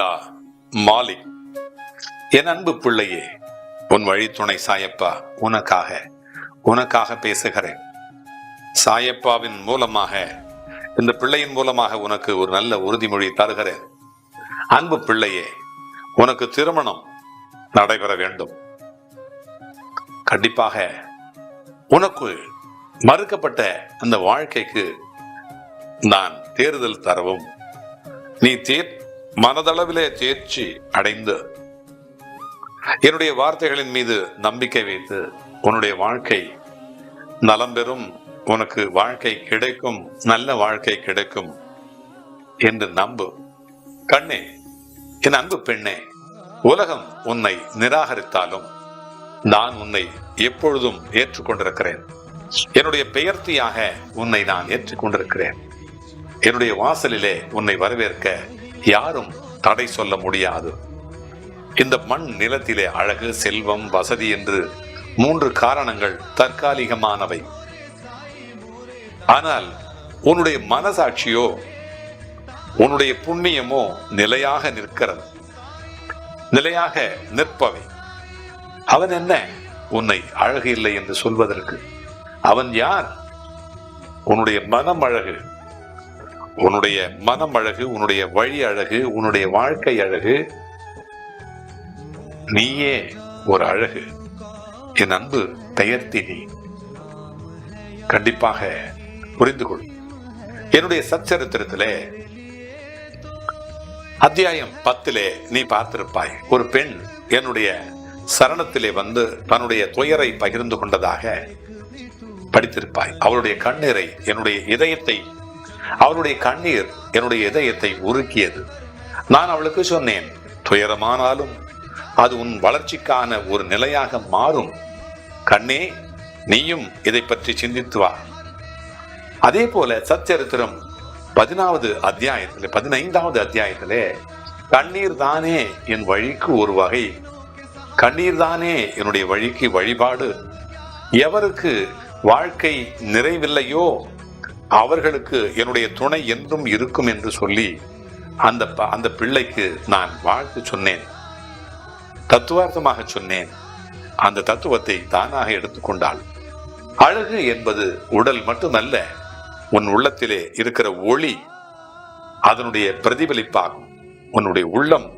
அப்துல்லா மாலிக் என் அன்பு பிள்ளையே உன் வழித்துணை சாயப்பா உனக்காக உனக்காக பேசுகிறேன். சாயப்பாவின் மூலமாக இந்த பிள்ளையின் மூலமாக உனக்கு ஒரு நல்ல உறுதிமொழி தருகிறேன். அன்பு பிள்ளையே உனக்கு திருமணம் நடைபெற வேண்டும். கண்டிப்பாக உனக்கு மறுக்கப்பட்ட அந்த வாழ்க்கைக்கு நான் தேர்தல் தரவும். நீ தேர் மனதளவிலே தேர்ச்சி அடைந்து என்னுடைய வார்த்தைகளின் மீது நம்பிக்கை வைத்து உன்னுடைய வாழ்க்கை நலம் பெறும் உனக்கு வாழ்க்கை கிடைக்கும் நல்ல வாழ்க்கை கிடைக்கும் என்று நம்பு. கண்ணே என் அன்பு பெண்ணே உலகம் உன்னை நிராகரித்தாலும் நான் உன்னை எப்பொழுதும் ஏற்றுக்கொண்டிருக்கிறேன். என்னுடைய பெயர்த்தியாக உன்னை நான் ஏற்றுக்கொண்டிருக்கிறேன். என்னுடைய வாசலிலே உன்னை வரவேற்க யாரும் தடை சொல்ல முடியாது. இந்த மண் நிலத்திலே அழகு செல்வம் வசதி என்று மூன்று காரணங்கள் தற்காலிகமானவை. ஆனால் உன்னுடைய மனசாட்சியோ உன்னுடைய புண்ணியமோ நிலையாக நிற்கிறது. நிலையாக நிற்பவை. அவன் என்ன? உன்னை அழகு இல்லை என்று சொல்வதற்கு. அவன் யார்? உன்னுடைய மனம் அழகு உன்னுடைய மனம் அழகு உன்னுடைய வழி அழகு உன்னுடைய வாழ்க்கை அழகு நீயே ஒரு அழகு. என் அன்பு தயர்த்தி நீ. கண்டிப்பாக புரிந்து கொள். என்னுடைய சச்சரித்திரத்திலே அத்தியாயம் பத்திலே நீ பார்த்திருப்பாய். ஒரு பெண் என்னுடைய சரணத்திலே வந்து தன்னுடைய துயரை பகிர்ந்து கொண்டதாக படித்திருப்பாய். அவளுடைய கண்ணீரை என்னுடைய இதயத்தை அவளுடைய கண்ணீர் என்னுடைய இதயத்தை உருக்கியது. நான் அவளுக்கு சொன்னேன் துயரமானாலும் அது உன் வளர்ச்சிக்கான ஒரு நிலையாக மாறும். கண்ணே நீயும் இதை பற்றி சிந்தித்து வா. அதே போல சச்சரித்திரம் பதினாவது அத்தியாயத்திலே பதினைந்தாவது அத்தியாயத்திலே கண்ணீர் தானே என் வழிக்கு ஒரு வகை. கண்ணீர் தானே என்னுடைய வழிக்கு வழிபாடு. எவருக்கு வாழ்க்கை நிறைவில்லையோ அவர்களுக்கு என்னுடைய துணை என்றும் இருக்கும் என்று சொல்லி அந்த ப- அந்த பிள்ளைக்கு நான் வாழ்த்து சொன்னேன். தத்துவார்த்தமாக சொன்னேன். அந்த தத்துவத்தை தானாக எடுத்துக்கொண்டாள். அழகு என்பது உடல் மட்டுமல்ல உன் உள்ளத்திலே இருக்கிற ஒளி அதனுடைய பிரதிபலிப்பாகும். உன்னுடைய உள்ளம்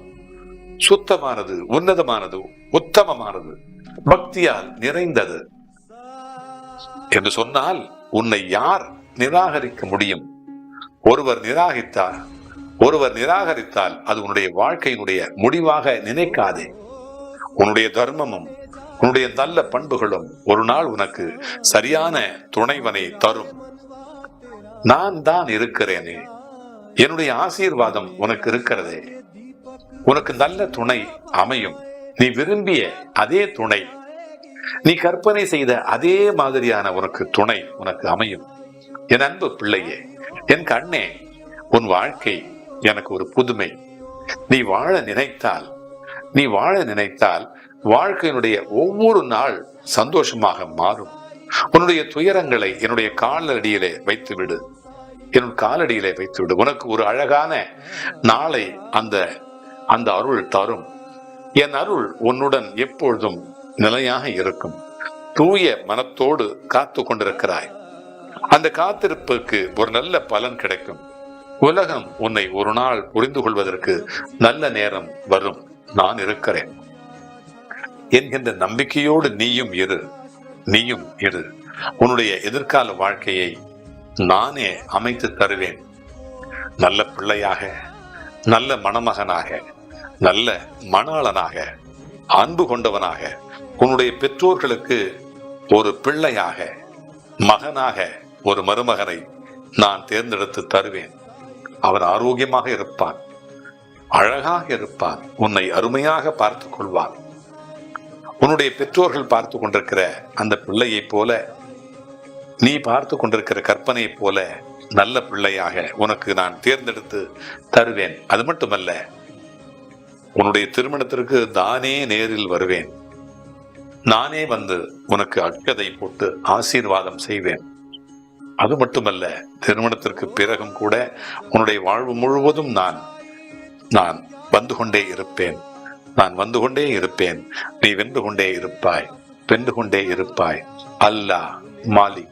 சுத்தமானது உன்னதமானது உத்தமமானது பக்தியால் நிறைந்தது. என்று சொன்னால் உன்னை யார் நிராகரிக்க முடியும். ஒருவர் நிராகரித்தார். ஒருவர் நிராகரித்தால் அது உன்னுடைய வாழ்க்கையினுடைய முடிவாக நினைக்காதே. உன்னுடைய தர்மமும் உன்னுடைய நல்ல பண்புகளும் ஒரு நாள் உனக்கு சரியான துணைவனை தரும். நான் தான் இருக்கிறேனே. என்னுடைய ஆசீர்வாதம் உனக்கு இருக்கிறதே. உனக்கு நல்ல துணை அமையும். நீ விரும்பிய அதே துணை. நீ கற்பனை செய்த அதே மாதிரியான உனக்கு துணை உனக்கு அமையும். என் அன்பு பிள்ளையே என் கண்ணே உன் வாழ்க்கை எனக்கு ஒரு புதுமை. நீ வாழ நினைத்தால் நீ வாழ நினைத்தால் வாழ்க்கையினுடைய ஒவ்வொரு நாள் சந்தோஷமாக மாறும். உன்னுடைய துயரங்களை என்னுடைய காலடியிலே வைத்து விடு என் காலடியிலே வைத்து விடு உனக்கு ஒரு அழகான நாளை அந்த அந்த அருள் தரும். என் அருள் உன்னுடன் எப்பொழுதும் நிலையாக இருக்கும். தூய மனத்தோடு காத்து கொண்டிருக்கிறாய் அந்த காத்திருப்புக்கு ஒரு நல்ல பலன் கிடைக்கும். உலகம் உன்னை ஒரு நாள் புரிந்து கொள்வதற்கு நல்ல நேரம் வரும். நான் இருக்கிறேன். என்கின்ற நம்பிக்கையோடு நீயும் இரு. நீயும் இரு. உன்னுடைய எதிர்கால வாழ்க்கையை நானே அமைத்து தருவேன். நல்ல பிள்ளையாக நல்ல மணமகனாக நல்ல மணாளனாக அன்பு கொண்டவனாக உன்னுடைய பெற்றோர்களுக்கு ஒரு பிள்ளையாக மகனாக ஒரு மருமகனை நான் தேர்ந்தெடுத்து தருவேன். அவன் ஆரோக்கியமாக இருப்பான் அழகாக இருப்பான் உன்னை அருமையாக பார்த்துக் கொள்வான் உன்னுடைய பெற்றோர்கள் பார்த்து கொண்டிருக்கிற அந்த பிள்ளையைப் போல நீ பார்த்து கொண்டிருக்கிற கற்பனையைப் போல நல்ல பிள்ளையாக உனக்கு நான் தேர்ந்தெடுத்து தருவேன். அது மட்டுமல்ல உன்னுடைய திருமணத்திற்கு தானே நேரில் வருவேன். நானே வந்து உனக்கு அக்கதை போட்டு ஆசீர்வாதம் செய்வேன். அது மட்டுமல்ல திருமணத்திற்கு பிறகும் கூட உன்னுடைய வாழ்வு முழுவதும் நான் நான் வந்து கொண்டே இருப்பேன். நான் வந்து கொண்டே இருப்பேன். நீ வென்று கொண்டே இருப்பாய். வென்று கொண்டே இருப்பாய். அல்லா மாலிக்.